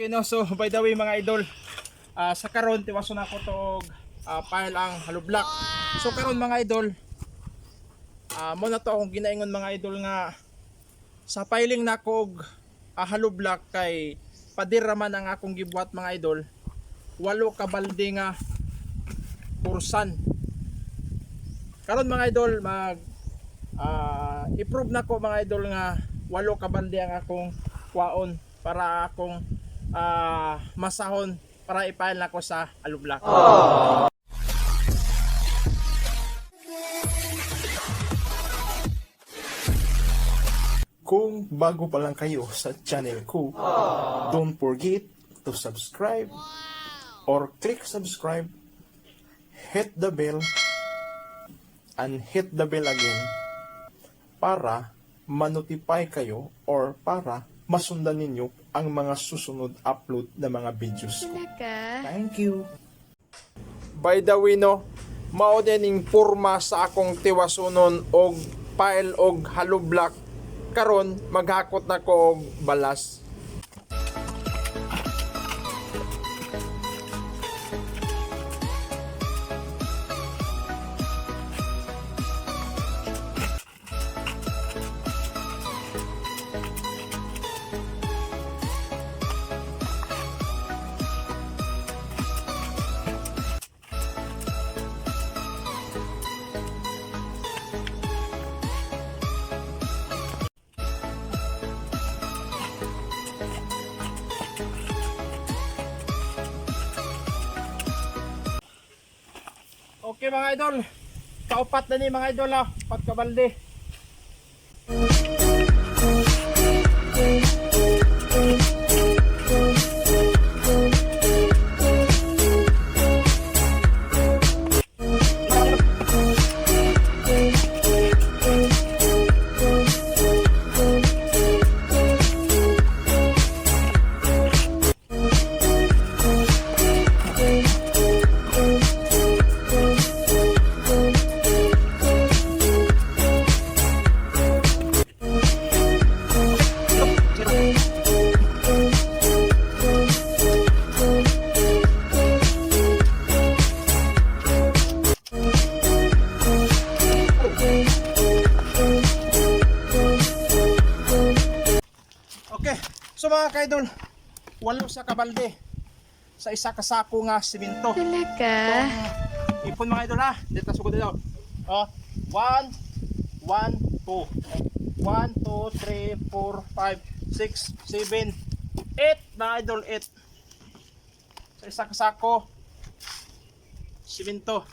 Okay no, so by the way mga idol, ah, sa karon tiwaso na ko to og ah, file ang hollow block. So karon mga idol, ah mo na to akong ginaingon mga idol nga sa filing na ko hollow block kay padira man ang akong gibuhat mga idol. Walo ka balde nga kursan. Karon mga idol mag ah i-prove na ko mga idol nga walo ka balde ang akong kwaon para akong ah, masahon para ipail ko sa alublak. Kung bago pa lang kayo sa channel ko, don't forget to subscribe or click subscribe, hit the bell, and hit the bell again para manotify kayo or para masundan ninyo ang mga susunod upload na mga videos ko. Talaga? Thank you. By the way no, mao dining porma sa akong tiwasunon og file og hollow block karon maghakot na ko og balas. Okay mga idol. Kaupat na ni mga idol ha. Pat kabalde. Okay. Mga kaidol, walo sa kabalde sa isa ka sako nga simento. Talaga? Ipon mga idol ha. Dito sugod dito. Oh, 1 1 2 1 2 3 4 5 6 7 8 mga idol 8 sa isa ka sako simento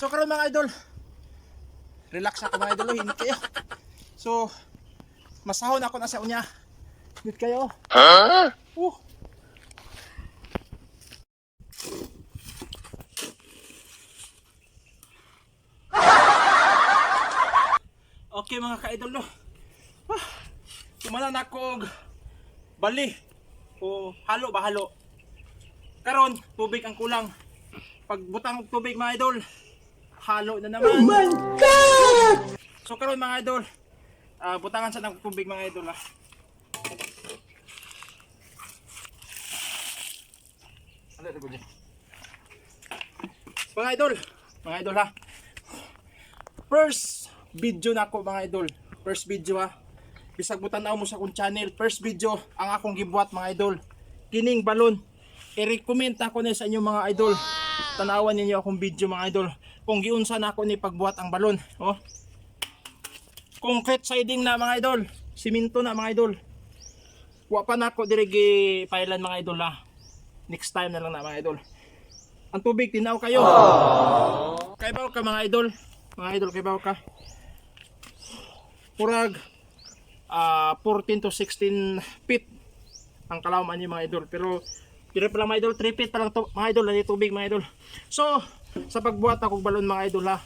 So karon mga idol, relax ako mga idol, hinit kayo. So, masahon ako na sa unya. Hinit kayo. Uh. Okay mga ka-idol no. Ah, Tumanan ako og bali o halo ba halo. Karon tubig ang kulang. Pag butang og tubig mga idol, halo na naman. Oh my god! So karon mga idol, ah, butangan sa ng tubig mga idol ah. Ano dyan? Mga idol, mga idol ha. First video na ako mga idol. First video ha. Bisag mo tanaw mo sa akong channel. First video ang akong gibuhat mga idol. Kining balon. I-recommend ako na sa inyo mga idol. Tanawan ninyo akong video mga idol. Kung giunsa na ako ni pagbuhat ang balon. Oh. Concrete siding na mga idol. Siminto na mga idol. Wa pa na ako diri pailan mga idol ha. Next time na lang na mga idol. Ang tubig tinaw kayo. Kaibaw ka mga idol. Mga idol kaibaw ka. Purag ah 14 to 16 feet ang kalaman niyo mga idol. Pero pero pa lang mga idol, 3 feet pa lang to, mga idol, na tubig mga idol. So, sa pagbuhat ako balon mga idol ha.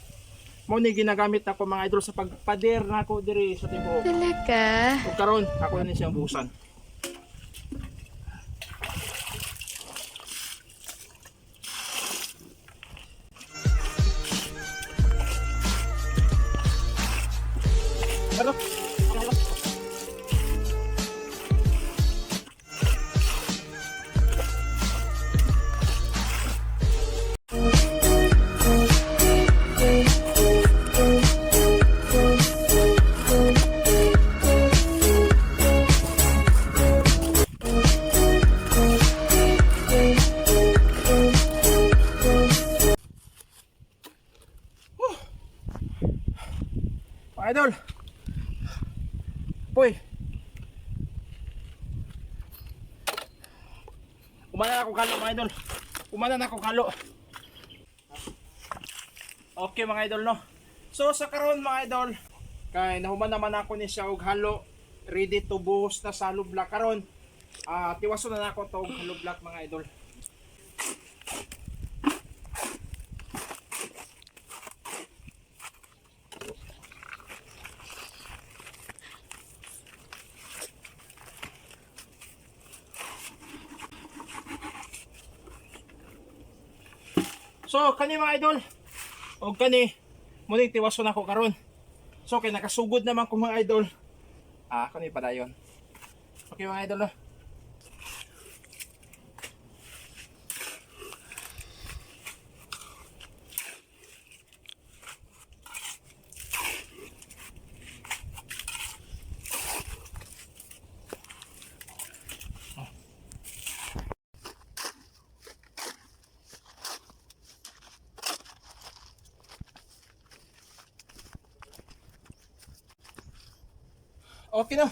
Mo ni ginagamit ako mga idol sa pagpader na ako diri sa tibuok. Talaga? Ug karon ako ni siyang buhusan. Poy. Kumana na ako kalo mga idol. Kumana na ako kalo. Okay mga idol no. So sa karon mga idol, kay nahuman naman ako ni siya og halo ready to buhos na sa black karon. Ah, tiwaso na nako to og halo black mga idol. So kani mga idol, og kani muling tiwaso na ko karon. So kay nakasugod naman ko mga idol. Ah, kani padayon. Okay mga idol no. Okay no.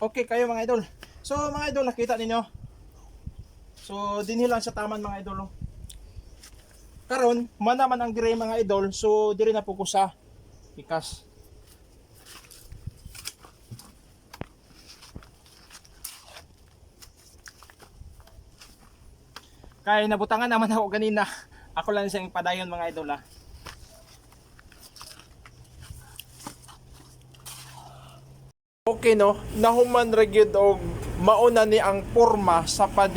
Okay kayo mga idol. So mga idol nakita ninyo. So dinhi lang sa taman mga idol. Karon, man naman ang dire mga idol. So dire na po ko sa pikas. Kaya nabutangan naman ako ganina. Ako lang siyang padayon mga idol ah. Okay no, nahuman ra gyud og mauna ni ang porma sa padi